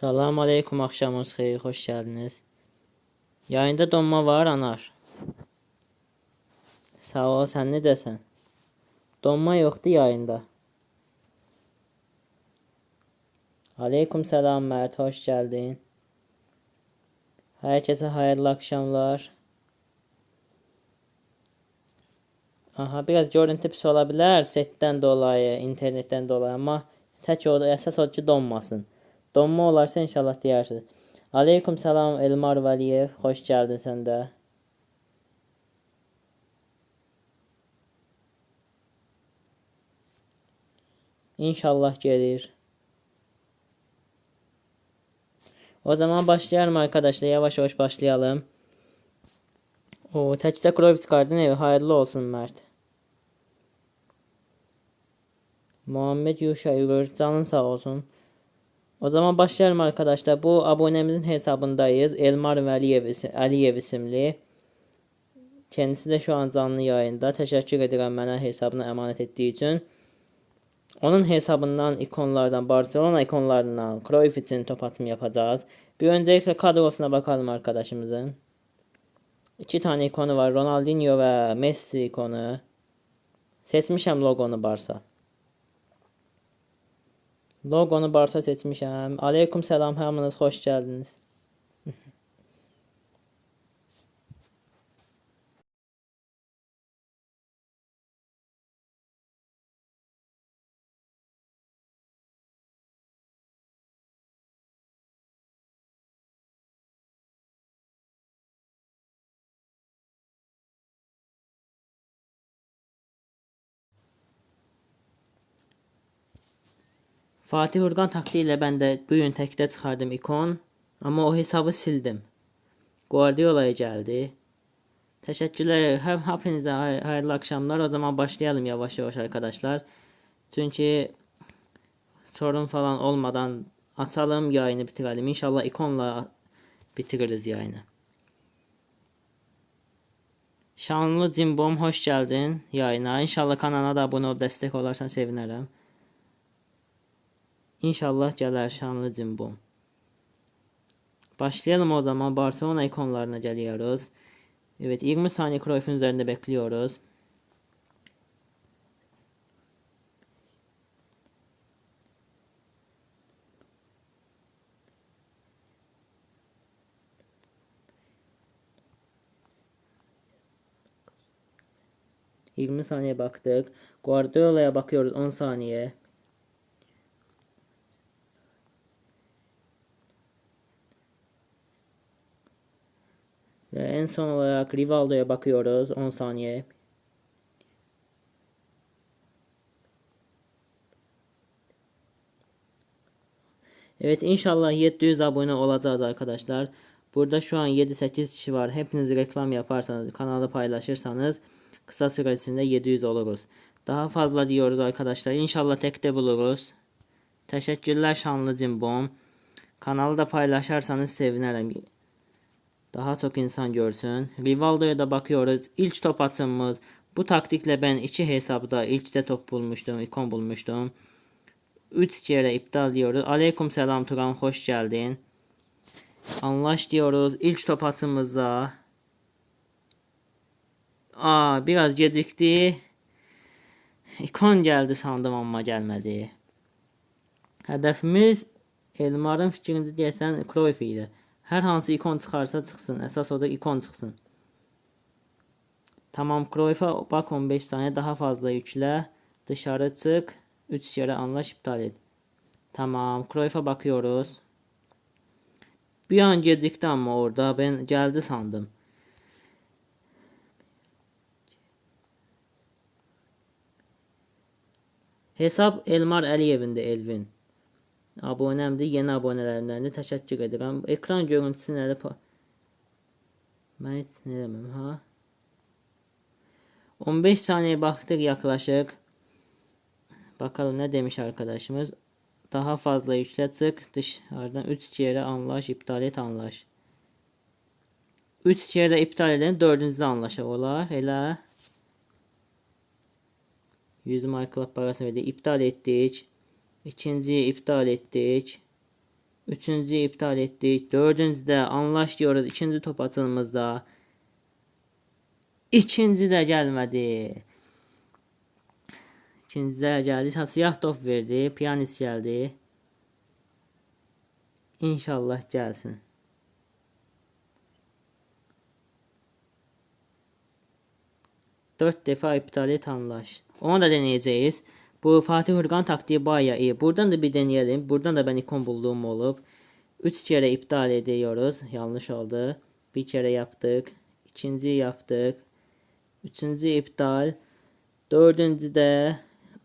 Salam aleykum, axşamınız xeyir, xoş gəldiniz. Yayında donma var, anar. Sağ ol, sən necəsən? Donma yoxdur yayında. Aleykum selam Mert, hoş geldin. Herkese hayırlı akşamlar. Aha, biraz görüntü pis ola bilər setten dolayı, internetten dolayı ama tək o əsas odur ki donmasın. Donma olarsa inşallah deyirsiniz. Aleyküm selam Elmar Valiyev, hoş geldin sen de. İnşallah gelir. O zaman başlayalım arkadaşlar. Yavaş yavaş başlayalım. O tekte Krovit kardın evi hayırlı olsun Mert. Muhammed Yuşa Uygur canın sağ olsun. O zaman başlayalım arkadaşlar. Bu abonemizin hesabındayız. Elmar Vəliyev, isi- Əliyev isimli. Kendisi de şu an canlı yayında. Teşekkür ederim mənə hesabını emanet ettiği için. Onun hesabından ikonlardan, Barcelona ikonlarından Cruyff için top atımı yapacağız. Bir öncelikle kadrosuna bakalım arkadaşımızın. İki tane ikonu var. Ronaldinho ve Messi ikonu. Seçmişəm logonu Barsa. Loqonu Barsa seçmişəm. Aleykum salam, hamınız xoş gəldiniz. Fatih Urgan taktiğiyle ben de bugün tekte çıkardım ikon. Ama o hesabı sildim. Guardiola'ya geldi. Teşekkürler. Hem hepinize hay- hayırlı akşamlar. O zaman başlayalım yavaş yavaş arkadaşlar. Çünkü sorun falan olmadan açalım yayını bitirelim. İnşallah ikonla bitiririz yayını. Şanlı Cimbom hoş geldin yayına. İnşallah kanala da abone ol destek olarsan sevinirim. İnşallah gələr şanlı cimbom. Başlayalım o zaman. Barcelona ikonlarına geliyoruz. Evet 20 saniye Cruyff'un üzerinde bekliyoruz. Yirmi saniye baktık. Guardiola'ya bakıyoruz 10 saniye. Ve en son olarak Rivaldo'ya bakıyoruz 10 saniye. Evet inşallah 700 abone olacağız arkadaşlar. Burada şu an 7-8 kişi var. Hepiniz reklam yaparsanız, kanalı paylaşırsanız kısa süresinde 700 oluruz. Daha fazla diyoruz arkadaşlar. İnşallah tekte buluruz. Teşekkürler şanlı cimbom. Kanalı da paylaşırsanız sevinirim. Daha çok insan görsün. Rivaldo'ya da bakıyoruz. İlk top atımımız. Bu taktikle ben iki hesapta ilk de top bulmuştum. ikon bulmuştum. 3 kere iptal diyoruz. Aleyküm selam Turan hoş geldin. Anlaş diyoruz. İlk top atımızda. Aa biraz gecikti. İkon geldi sandım ama gelmedi. Hədəfimiz Elmarın fikrində deyəsən Cruyff idi. Hər hansı ikon çıxarsa çıxsın. Əsas odur ikon çıxsın. Tamam Cruyff'a bak 15 saniye daha fazla yükle. Dışarı çık. 3 kere anlaş iptal et. Tamam Cruyff'a bakıyoruz. Bir an gecikti ama orada ben geldi sandım. Hesab Elmar Əliyevin də Elvin. Abonemdir, yeni abonələrimdəndir. Təşəkkür edirəm. Ekran görüntüsü nədir? Mən heç nə deməm, ha? 15 saniye baktık yaklaşık. Bakalım ne demiş arkadaşımız. Daha fazla yükle çık. Dışarıdan 3 kere anlaş, iptal et, anlaş. 3 kere iptal edin, 4. anlaşa olar. Elə 100 markalık parasını verdik. İptal ettik. İkinciyi iptal ettik. Üçüncüyü iptal ettik. Dördüncüde anlaş diyoruz. İkinci top atılımızda. İkinci de gelmedi. İkinci de geldi. Ha, siyah top verdi. Piyanist geldi. İnşallah gelsin. Dört defa iptal et anlaş. Onu da deneyeceğiz. Bu Fatih Hırgan taktiği bayağı iyi. Buradan da bir deneyelim. Buradan da ben ikon bulduğum olup. Üç kere iptal ediyoruz. Yanlış oldu. Bir kere yaptık. İkinci yaptık. Üçüncü iptal. Dördüncü de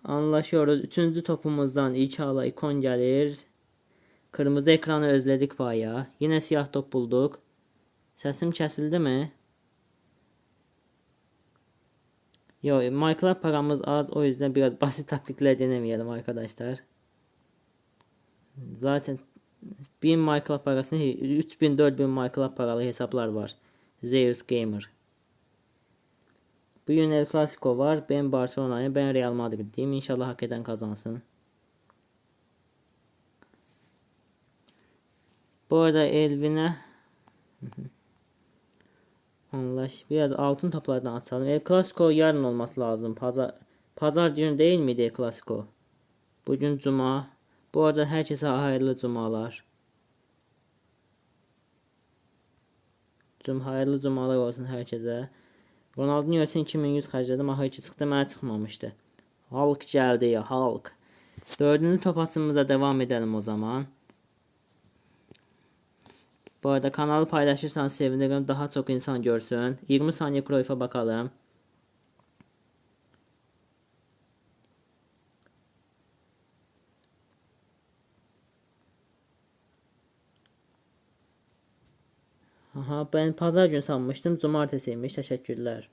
anlaşıyoruz. Üçüncü topumuzdan inşallah ikon gelir. Kırmızı ekranı özledik bayağı. Yine siyah top bulduk. Sesim kesildi mi? Yo, Minecraft paramız az o yüzden biraz basit taktikler denemeyelim arkadaşlar. Zaten 1000 Minecraft parasını 3000 4000 Minecraft paralı hesaplar var. Zeus Gamer. Bugün El Clasico var. Ben Barcelona'ya ben Real Madrid'deyim. İnşallah hak eden kazansın. Bu arada Elvin'e Anlaş. Biraz altın toplardan atalım. El Clasico yarın olması lazım. Pazar Pazar günü değil miydi El Clasico? Bugün cuma. Bu arada herkese hayırlı cumalar. Cum hayırlı cumalar olsun herkese. Ronaldinho üçün 2100 xərclədim, axı ki çıxdı, mənə çıxmamışdı. Halk gəldi ya, halk. Dördüncü top atımıza devam edelim o zaman. Bu arada kanalı paylaşırsan sevinirim. Daha çok insan görsün. 20 saniye Cruyff'a bakalım. Aha ben pazar gün sanmıştım. Cumartesiymiş. Teşekkürler.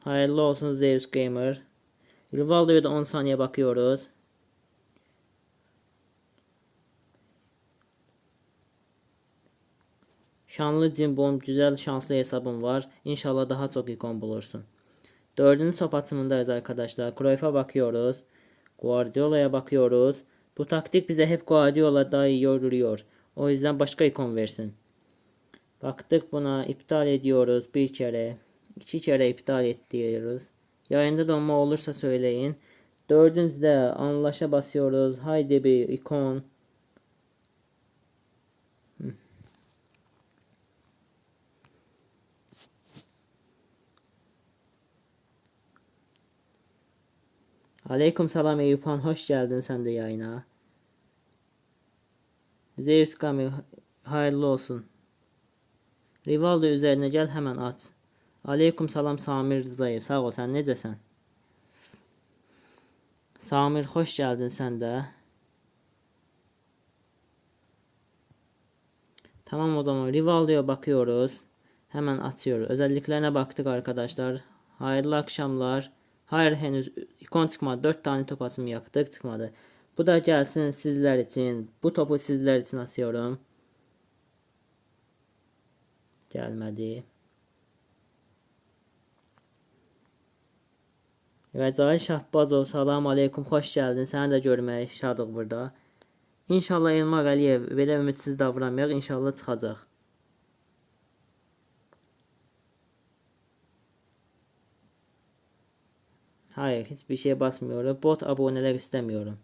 Hayırlı olsun Zeus Gamer. Rivaldo'ya da 10 saniye bakıyoruz. Şanlı cimbom, güzel şanslı hesabım var. İnşallah daha çok ikon bulursun. Dördüncü top atımındayız arkadaşlar. Cruyff'a bakıyoruz. Guardiola'ya bakıyoruz. Bu taktik bize hep Guardiola daha iyi yoruyor. O yüzden başka ikon versin. Baktık buna iptal ediyoruz bir kere. iki kere iptal et. Yayında donma olursa söyleyin. Dördüncüde anlaşa basıyoruz. Haydi bir ikon. Aleyküm selam Eyüphan. Hoş geldin sen de yayına. Zeus Kamil hayırlı olsun. Rivaldo üzerine gel hemen at. Aleyküm salam Samir Rızayev. Sağ ol sen necəsən? Samir hoş geldin sen de. Tamam o zaman Rivaldo'ya bakıyoruz. Hemen atıyoruz. Özelliklerine baktık arkadaşlar. Hayırlı akşamlar. Hayır henüz ikon çıkmadı. 4 tane top atımı yaptık çıkmadı. Bu da gelsin sizler için. Bu topu sizler için atıyorum. Gelmedi. Rəcai Şahbazov, salam aleykum, xoş gəldin. Səni də görməyə şadıq burada. İnşallah Elmar Əliyev belə ümidsiz davranmayaq, inşallah çıxacaq. Hayır, hiçbir şey basmıyorum. Bot aboneler istemiyorum.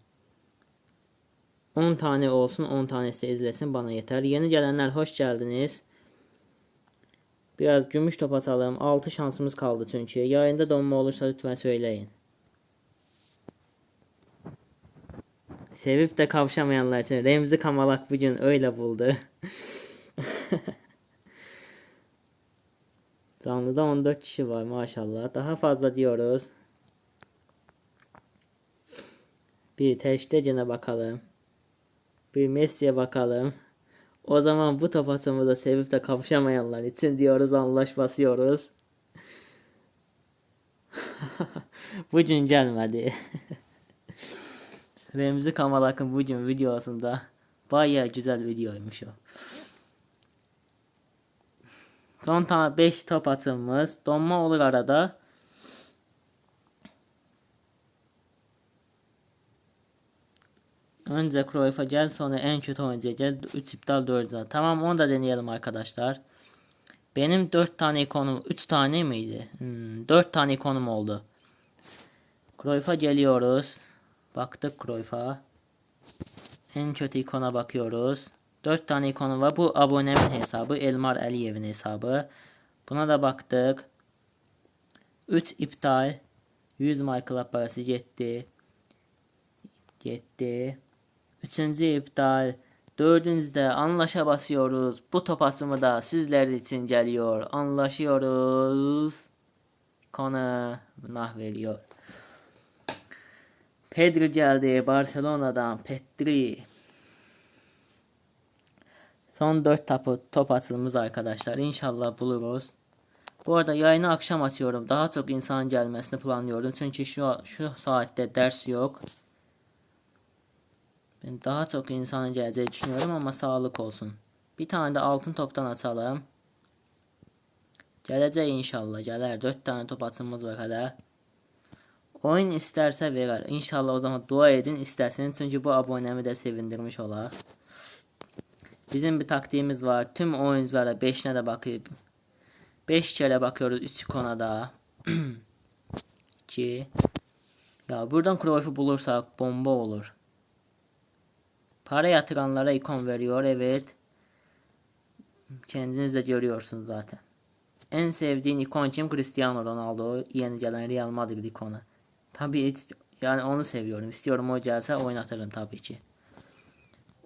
10 tane olsun, 10 tanesi izlesin bana yeter. Yeni gelenler hoş geldiniz. Biraz gümüş top atalım. 6 şansımız kaldı çünkü. Yayında donma olursa lütfen söyleyin. Sevip de kavşamayanlar için Remzi Kamalak bugün öyle buldu. Canlıda 14 kişi var maşallah. Daha fazla diyoruz. Bir Teştecine bakalım. Bir Messi'ye bakalım. O zaman bu top atımı sevip de kavuşamayanlar için diyoruz anlaş basıyoruz. bugün gelmedi. Remzi Kamalak'ın bugün videosunda baya güzel videoymuş o. Son tane 5 top atımız. Donma olur arada. Önce Cruyff'a gel sonra en kötü oyuncuya gel. 3 iptal 4 zaten. Tamam onu da deneyelim arkadaşlar. Benim 4 tane ikonum 3 tane miydi? Hmm, 4 tane ikonum oldu. Cruyff'a geliyoruz. Baktık Cruyff'a. En kötü ikona bakıyoruz. 4 tane ikonu var. Bu abonemin hesabı. Elmar Aliyev'in hesabı. Buna da baktık. 3 iptal. 100 Michael parası gitti. Gitti. Üçüncü iptal. Dördüncüde anlaşa basıyoruz. Bu top asımı da sizler için geliyor. Anlaşıyoruz. Konu nah veriyor. Pedri geldi Barcelona'dan. Pedri. Son 4 topu, top atılımız arkadaşlar. İnşallah buluruz. Bu arada yayını akşam açıyorum. Daha çok insan gelmesini planlıyorum. Çünkü şu, şu saatte ders yok. Daha çok insanın geleceği düşünüyorum ama sağlık olsun. Bir tane de altın toptan atalım. Geleceği inşallah gelir. 4 tane top atımız var hala. Oyun isterse verir. İnşallah o zaman dua edin istersen. Çünkü bu abonemi de sevindirmiş olar. Bizim bir taktiğimiz var. Tüm oyunculara 5'ine de bakıp 5 kere bakıyoruz 3 ikona da. 2 Ya buradan Cruyff'u bulursak bomba olur. Para yatıranlara ikon veriyor evet. Kendiniz de görüyorsunuz zaten. En sevdiğin ikon kim? Cristiano Ronaldo. Yeni gelen Real Madrid ikonu. Tabii yani onu seviyorum. İstiyorum o gelse oynatırım tabii ki.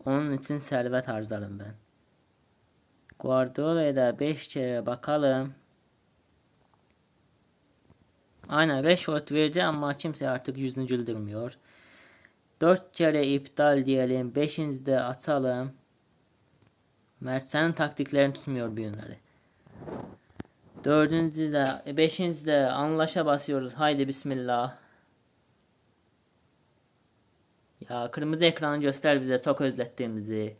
Onun için servet harcarım ben. Guardiola'ya da 5 kere bakalım. Aynen Rashford verdi ama kimse artık yüzünü güldürmüyor. 4 kere iptal diyelim. 5. de atalım. Mert senin taktiklerini tutmuyor bu yönleri. Dördüncü de, beşinci de anlaşa basıyoruz. Haydi bismillah. Ya kırmızı ekranı göster bize çok özlettiğimizi.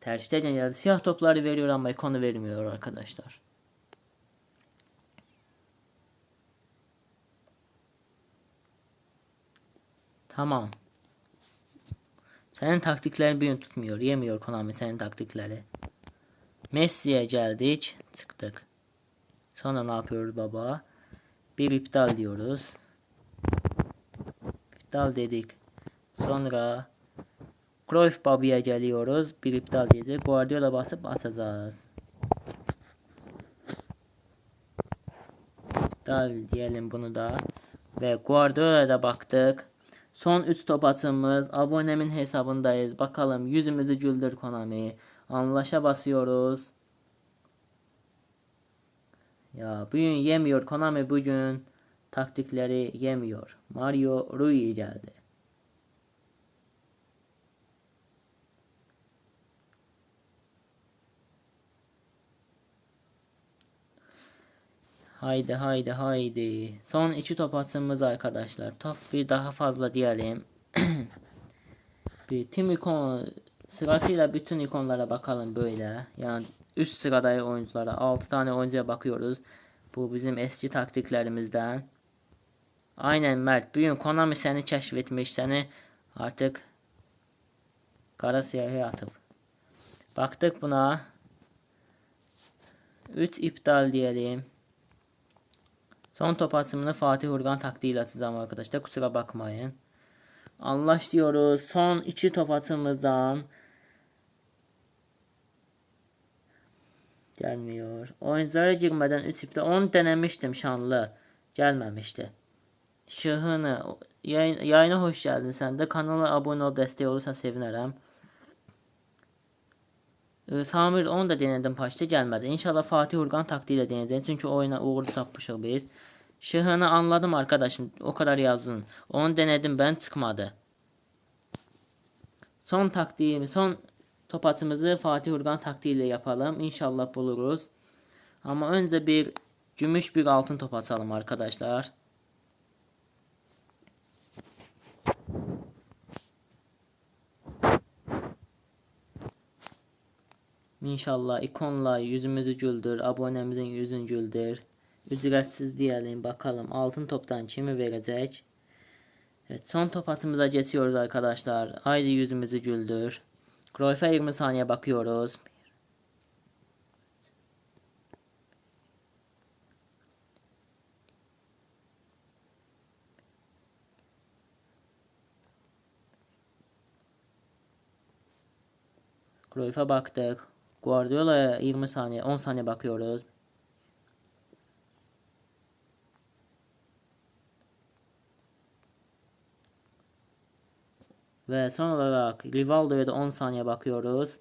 Tercihten geldi. Siyah topları veriyor ama ikonu vermiyor arkadaşlar. Tamam. Senin taktiklerin bir tutmuyor. Yemiyor Konami senin taktikleri. Messi'ye geldik. Çıktık. Sonra ne yapıyoruz baba? Bir iptal diyoruz. İptal dedik. Sonra Cruyff Babi'ye geliyoruz. Bir iptal diyeceğiz. Guardiola basıp atacağız. İptal diyelim bunu da. Ve Guardiola'ya da baktık. Son 3 top atımız. Abonemin hesabındayız. Bakalım yüzümüzü güldür Konami. Anlaşa basıyoruz. Ya bugün yemiyor Konami bugün taktikleri yemiyor. Mario Rui geldi. Haydi haydi haydi. Son iki top atımız arkadaşlar. Top bir daha fazla diyelim. bir tüm ikon sırasıyla bütün ikonlara bakalım böyle. Yani üst sıradaki oyunculara 6 tane oyuncuya bakıyoruz. Bu bizim eski taktiklerimizden. Aynen Mert. Bugün Konami seni keşfetmiş. Seni artık kara siyahı atıp. Baktık buna. 3 iptal diyelim. Son top atımını Fatih Urgan taktiğiyle atacağım arkadaşlar. Kusura bakmayın. Anlaş diyoruz. Son iki top atımızdan. Gelmiyor. Oyunculara girmeden 3 iptal. 10 denemiştim şanlı. Gelmemişti. Şahını yayın, yayına hoş geldin sen de. Kanala abone ol desteği olursan sevinirim. Ee, Samir onu da denedim başta gelmedi. İnşallah Fatih Urgan taktiğiyle deneyeceğiz. Çünkü oyuna uğurlu tapmışıq biz. Şahını anladım arkadaşım. O kadar yazdın. Onu denedim ben çıkmadı. Son taktiğimi, son top atımızı Fatih Urgan taktiğiyle yapalım. İnşallah buluruz. Ama önce bir gümüş bir altın top atalım arkadaşlar. İnşallah ikonla yüzümüzü güldür, abonemizin yüzünü güldür. Ücretsiz diyelim bakalım altın toptan kimi verecek. Evet son top atımıza geçiyoruz arkadaşlar. Haydi yüzümüzü güldür. Cruyff'a 20 saniye bakıyoruz. Cruyff'a baktık. Guardiola'ya 20 saniye 10 saniye bakıyoruz. Ve son olarak Rivaldo'ya da 10 saniye bakıyoruz.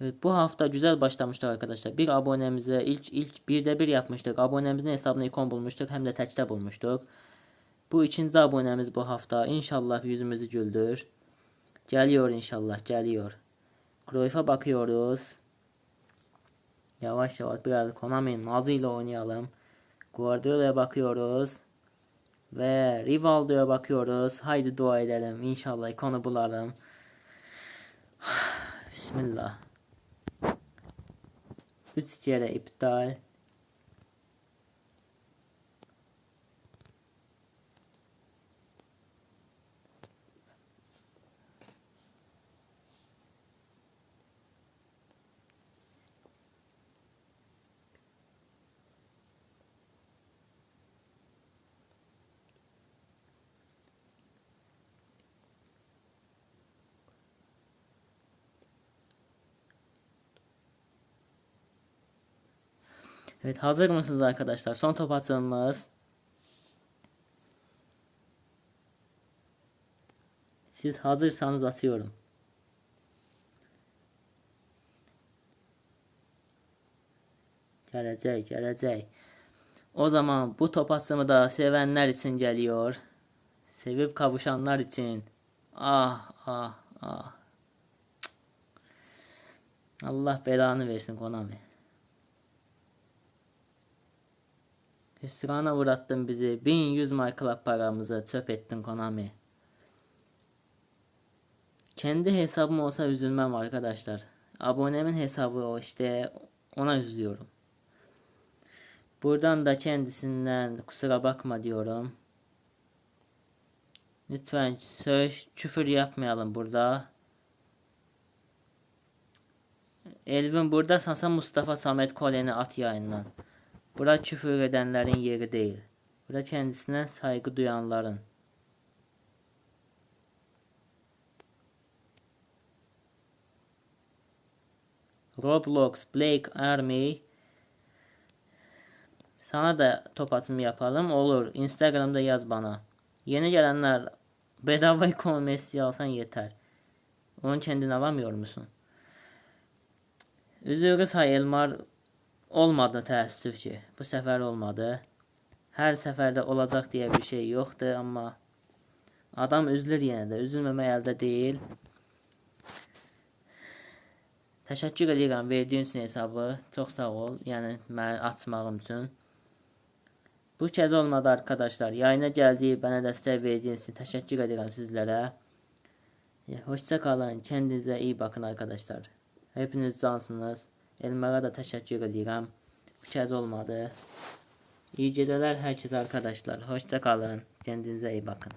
Evet, bu hafta güzel başlamıştık arkadaşlar. Bir abonemize ilk ilk birde bir yapmıştık. Abonemizin hesabını ikon bulmuştuk. Hem de tekte bulmuştuk. Bu ikinci abonemiz bu hafta. İnşallah yüzümüzü güldür. Geliyor inşallah geliyor. Cruyff'a bakıyoruz. Yavaş yavaş biraz Konami'nin nazıyla oynayalım. Guardiola'ya bakıyoruz. Ve Rivaldo'ya bakıyoruz. Haydi dua edelim. İnşallah ikonu bulalım. Bismillah. 3 kere iptal. Evet hazır mısınız arkadaşlar? Son top atımımız. Siz hazırsanız atıyorum. Gelecek, gelecek. O zaman bu top atımı da sevenler için geliyor. Sevip kavuşanlar için. Ah, ah, ah. Allah belanı versin Konami. Hüsrana uğrattın bizi. 1100 MyClub paramızı çöp ettin Konami. Kendi hesabım olsa üzülmem arkadaşlar. Abonemin hesabı o işte ona üzülüyorum. Buradan da kendisinden kusura bakma diyorum. Lütfen söz küfür yapmayalım burada. Elvin burada sansa Mustafa Samet Kolen'i at yayından. Bura küfür edenlerin yeri değil. Bura kendisine saygı duyanların. Roblox Blake Army sana da top atımı yapalım olur. Instagram'da yaz bana. Yeni gelenler bedava ikon Messi alsan yeter. Onu kendin alamıyor musun? Üzülürüz say Elmar olmadı təəssüf ki. Bu səfər olmadı. Hər səfərdə olacaq deyə bir şey yoxdur, amma adam üzülür yenə də. Üzülməmək əldə deyil. Təşəkkür edirəm verdiyin üçün hesabı. Çox sağ ol. Yəni məni açmağım üçün. Bu kez olmadı arkadaşlar. Yayına geldiği bana destek verdiğiniz için teşekkür ederim sizlere. Hoşça kalın. Kendinize iyi bakın arkadaşlar. Hepiniz cansınız. Elmara da teşekkür ederim. Bu kez olmadı. İyi geceler herkes arkadaşlar. Hoşça kalın. Kendinize iyi bakın.